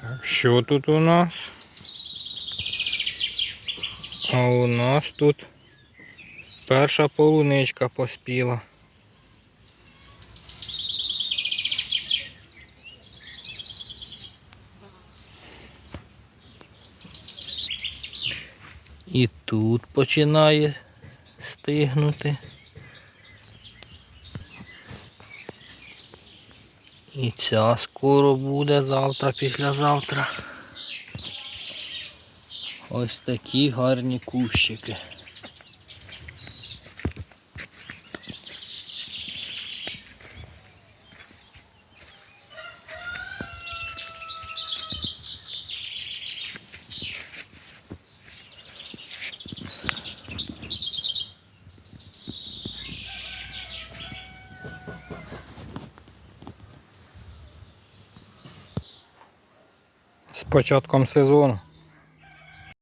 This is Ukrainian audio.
Так, що тут у нас? А у нас тут перша полуничка поспіла. І тут починає стигнути. І ця скоро буде завтра, післязавтра. Ось такі гарні кущики. Початком сезону.